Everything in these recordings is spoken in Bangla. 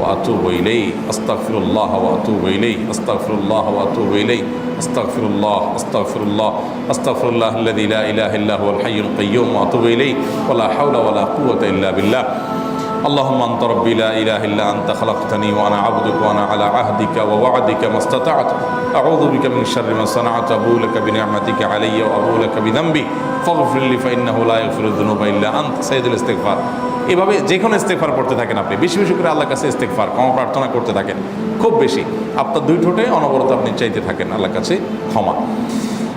وأتوب إليه. أستغفر الله وأتوب إليه. أستغفر الله وأتوب إليه. أستغفر الله أستغفر الله. أستغفر الله الذي لا إله إلا هو الحي القيوم وأتوب إليه. ولا حول ولا قوة إلا بالله. اللهم انت ربي لا اله الا انت خلقتني وانا عبدك وانا على عهدك ووعدك ما استطعت اعوذ بك من شر ما صنعت ابو لك بنعمتك علي وابو لك بذنبي فاغفر لي فانه لا يغفر الذنوب الا انت سيد الاستغفار এভাবে যে কোনো ইস্তেকফার করতে থাকেন আপনি বেশি বেশি করে আল্লাহর কাছে ইস্তেকফার ক্ষমা প্রার্থনা করতে থাকেন খুব বেশি আপনার দুই ঠোঁটে অনবরত আপনি চাইতে থাকেন আল্লাহর কাছে ক্ষমা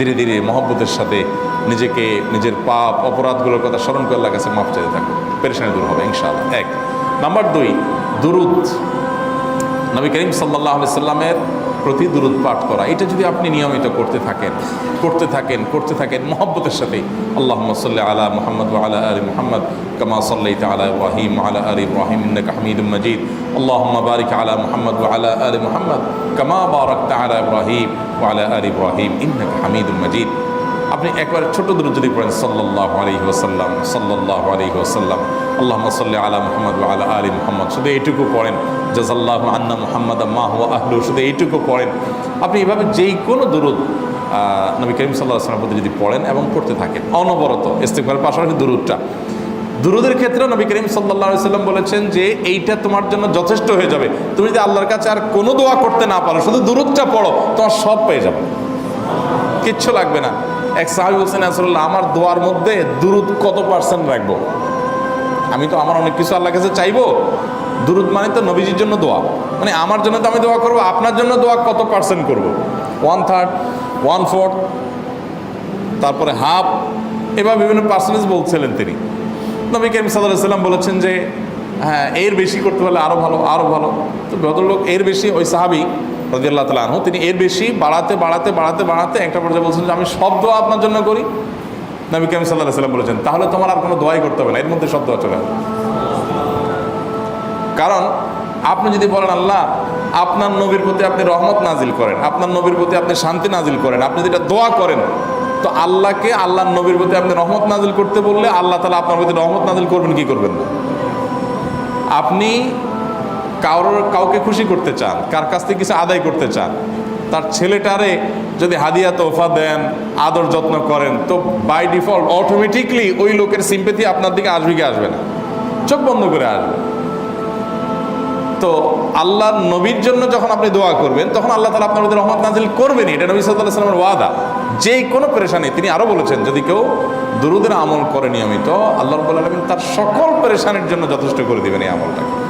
ধীরে ধীরে মহব্বতের সাথে নিজেকে, নিজের পাপ, অপরাধগুলোর কথা স্মরণ করে আল্লাহ কাছে মাফ চাইতে থাকো পেরেশানি দূর হবে, ইনশাআল্লাহ। এক। নাম্বার দুই, দুরুদ। নবী করিম সাল্লাহ সাল্লামের প্রতি দুরুদ পাঠ করা এটা যদি আপনি নিয়মিত করতে থাকেন করতে থাকেন করতে থাকেন মহব্বতের সাথে আল্লাহ সাল্লাহ আলা মোহাম্মদ আলা আলী মোহাম্মদ كما صليت على ابراهيم وعلى ال ابراهيم انك حميد مجيد اللهم بارك على محمد وعلى ال محمد كما باركت على ابراهيم وعلى ال ابراهيم انك حميد مجيد আপনি একবার ছোট দূর যদি পড়েন সাল্লাহ আলহি ওসাল্লাম সাল্লাহ আলহি ওসাল্লাম আল্লাহ সাল্লি আলা মোহাম্মদ আলা আলী মোহাম্মদ, শুধু এইটুকু পড়েন। জাজাল্লাহ আন্না মোহাম্মদ মাহ আহলু শুধু এইটুকু পড়েন। আপনি এভাবে যেই কোনো দূরত নবী করিম সাল্লাহ আসলামের প্রতি যদি পড়েন এবং পড়তে থাকেন, অনবরত ইস্তেকবারের পাশাপাশি দূরতটা দুরুদের ক্ষেত্রে নবী করিম সাল্লাহ সাল্লাম বলেছেন যে, এইটা তোমার জন্য যথেষ্ট হয়ে যাবে। তুমি যদি আল্লাহর কাছে আর কোনো দোয়া করতে না পারো, শুধু দুরুদটা পড়ো, তোমার সব পেয়ে যাবে। কিচ্ছু লাগবে না। এক সাহাবি বলছেন আসল্লাহ আমার দোয়ার মধ্যে দুরুদ কত পার্সেন্ট রাখব? আমি তো, আমার অনেক কিছু আল্লাহ কাছে চাইব। দুরুদ মানে তো নবীজির জন্য দোয়া। মানে আমার জন্য তো আমি দোয়া করব, আপনার জন্য দোয়া কত পার্সেন্ট করব? ওয়ান থার্ড ওয়ান ফোর্থ তারপরে হাফ এবার বিভিন্ন পার্সেন্টেজ বলছিলেন তিনি। নবী সাল্লাহ সাল্লাম বলেছেন যে হ্যাঁ এর বেশি করতে পারলে আরও ভালো আরও ভালো। তো ভদ্রলোক, এর বেশি ওই সাহাবি রাজিয়াল্লাহ তালা আনহু, তিনি এর বেশি বাড়াতে বাড়াতে বাড়াতে বাড়াতে একটা পর্যায়ে বলছেন যে, আমি সব দোয়া আপনার জন্য করি। নবী করিম সাল্লাহ সাল্লাম বলেছেন, তাহলে তোমার আর কোনো দোয়াই করতে হবে না, এর মধ্যে সব দোয়া চলে কারণ আপনি যদি বলেন, আল্লাহ, আপনার নবীর প্রতি আপনি রহমত নাজিল করেন, আপনার নবীর প্রতি আপনি শান্তি নাজিল করেন, আপনি যেটা দোয়া করেন, তো আল্লাহকে আল্লাহর নবীর প্রতি আপনি রহমত নাজিল করতে বললে আল্লাহ তালা আপনার প্রতি রহমত নাজিল করবেন, কি করবেন আপনি কারোর কাউকে খুশি করতে চান, কার কাছ থেকে কিছু আদায় করতে চান, তার ছেলেটারে যদি হাদিয়া তোফা দেন, আদর যত্ন করেন, তো বাই ডিফল্ট অটোমেটিকলি ওই লোকের সিম্পেথি আপনার দিকে আসবে কি আসবে না? চোখ বন্ধ করে আসবে। তো আল্লাহর নবীর জন্য যখন আপনি দোয়া করবেন, তখন আল্লাহ তালা আপনার রহমত নাজিল করবেনই। এটা নবী সাল্লাহ সাল্লামের ওয়াদা। যে কোনো পেরেশানি, তিনি আরও বলেছেন, যদি কেউ দুরুদের আমল করে নিয়মিত, আল্লাহ রব্বুল আলমিন তার সকল পেরেশানির জন্য যথেষ্ট করে দেবেন এই আমলটাকে।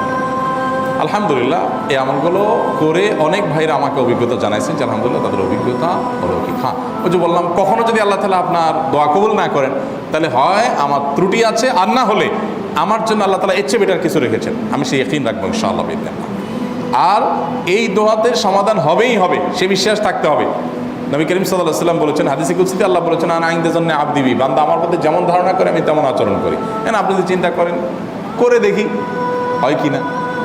আলহামদুলিল্লাহ, এই আমলগুলো করে অনেক ভাইরা আমাকে অভিজ্ঞতা জানাইছেন যে আলহামদুলিল্লাহ তাদের অভিজ্ঞতা অলৌকিক হ্যাঁ ওই যে বললাম, কখনো যদি আল্লাহ তালা আপনার দোয়া কবুল না করেন, তাহলে হয় আমার ত্রুটি আছে আর না হলে আমার জন্য আল্লাহ তালা এর চেয়ে বেটার কিছু রেখেছেন। আমি সেই একদিন রাখব ইনশাআল্লাহ বিদ্যান আর এই দোয়াতে সমাধান হবেই হবে, সে বিশ্বাস থাকতে হবে। নবী করিম সাল্লাহ সাল্লাম বলেছেন, হাদিসে কুৎসিতে আল্লাহ বলেছেন, আন আইনদের জন্য আব দিবি বান্দা আমার মধ্যে যেমন ধারণা করে, আমি তেমন আচরণ করি। কেন আপনি যদি চিন্তা করেন, করে দেখি, হয় কি না?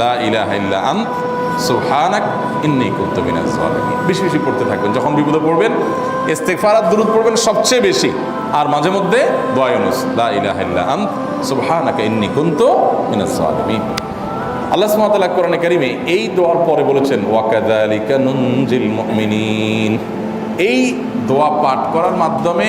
লা ইন্নী বেশি বেশি পড়তে থাকবেন, যখন বিপদে পড়বেন, ইস্তেগফার আর দুরূদ পড়বেন সবচেয়ে বেশি। আর মাঝে মধ্যে লা আল্লাহ সুবহানাহু কোরআনে কারিমে এই দোয়ার পরে বলেছেন ওয়াকাযালিকা নুনজিল এই দোয়া পাঠ করার মাধ্যমে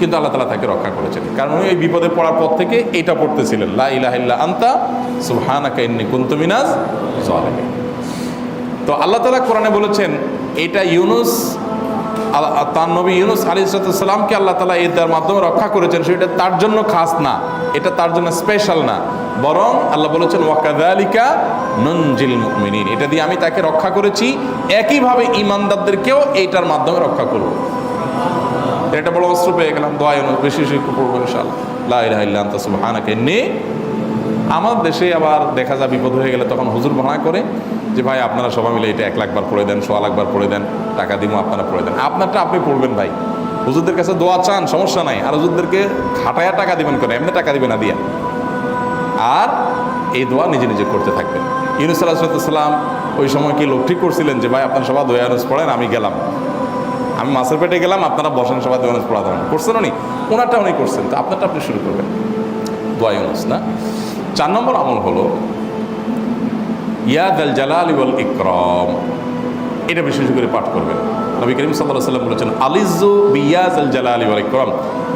কিন্তু আল্লাহ তালা তাকে রক্ষা করেছেন। কারণ উনি এই বিপদে পড়ার পর থেকে এটা পড়তেছিলেন, লা আন্তা সুবহানাকা ইন্নী কুনতু মিনাজ তো আল্লাহ তালা কোরআনে বলেছেন, এটা ইউনুস তার নবী ইউনুস আলী সালামকে আল্লাহ তালা এটার মাধ্যমে রক্ষা করেছেন। সেটা তার জন্য খাস না, এটা তার জন্য স্পেশাল না। বরং আল্লাহ বলেছেন ওয়াকাদালিকা নঞ্জিল মুমিনিন। এটা দিয়ে আমি তাকে রক্ষা করেছি, একইভাবে ইমানদারদেরকেও এইটার মাধ্যমে রক্ষা করব। এটা বড় অস্ত্র পেয়ে গেলাম, দোয়া বেশি বেশি পড়ব ইনশাআল্লাহ। লা ইলাহা ইল্লা আনতা আমার দেশে আবার দেখা যায় বিপদ হয়ে গেলে তখন হুজুর ভাড়া করে যে, ভাই, আপনারা সবাই মিলে এটা এক লাখবার পড়ে দেন, সোয়া লাখবার পড়ে দেন, টাকা দিব আপনারা পড়ে দেন। আপনারটা আপনি পড়বেন ভাই। হুজুরদের কাছে দোয়া চান, সমস্যা নাই। আর হুজুরদেরকে খাটায়া টাকা দিবেন করে এমনি টাকা দিবেন না দিয়া। আর এই দোয়া নিজে নিজে করতে থাকবেন। ইউনুস আলাহিসাল্লাম ওই সময় কি লোক ঠিক করছিলেন যে, ভাই, আপনার সবাই দোয়া পড়েন, আমি গেলাম। আমি মাছের পেটে গেলাম, আপনারা বসেন সবাই দোয়া ইউনুস পড়া করছেন উনি? ওনারটা উনি করছেন। তো আপনারটা আপনি শুরু করবেন। দোয়া ইউনুস না চার নম্বর আমল হলো ইয়াদ আল জালাল ওয়াল ইকরম। এটা বিশেষ করে পাঠ করবেন। নবী করিম সাল্লাহ সাল্লাম বলেছেন আলিজু বিয়াজ আল জালাল ওয়াল ইকরম।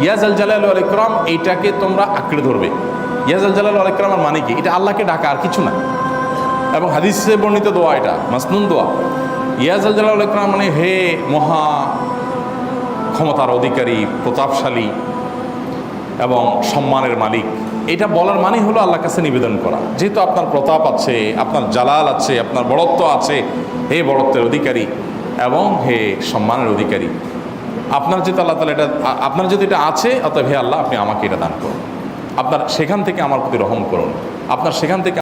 ইয়াজ আল জালাল ওয়াল ইকরম এইটাকে তোমরা আঁকড়ে ধরবে। ইয়াজ আল জালাল ওয়াল ইকরমের মানে কি? এটা আল্লাহকে ডাকা আর কিছু না। এবং হাদিসে বর্ণিত দোয়া এটা, মাসনুন দোয়া। ইয়াজ আল জালাল ইকরাম মানে হে মহা ক্ষমতার অধিকারী, প্রতাপশালী এবং সম্মানের মালিক। এটা বলার মানে হলো আল্লাহর কাছে নিবেদন করা। যেহেতু আপনার প্রতাপ আছে, আপনার জালাল আছে, আপনার বড়ত্ব আছে, হে বড়ত্বের অধিকারী এবং হে সম্মানের অধিকারী। আপনার যেহেতু আল্লাহ তালা এটা, আপনার যদি এটা আছে, অতএব হে আল্লাহ আপনি আমাকে এটা দান করুন। আপনার সেখান থেকে আমার প্রতি রহম করুন। আপনার সেখান থেকে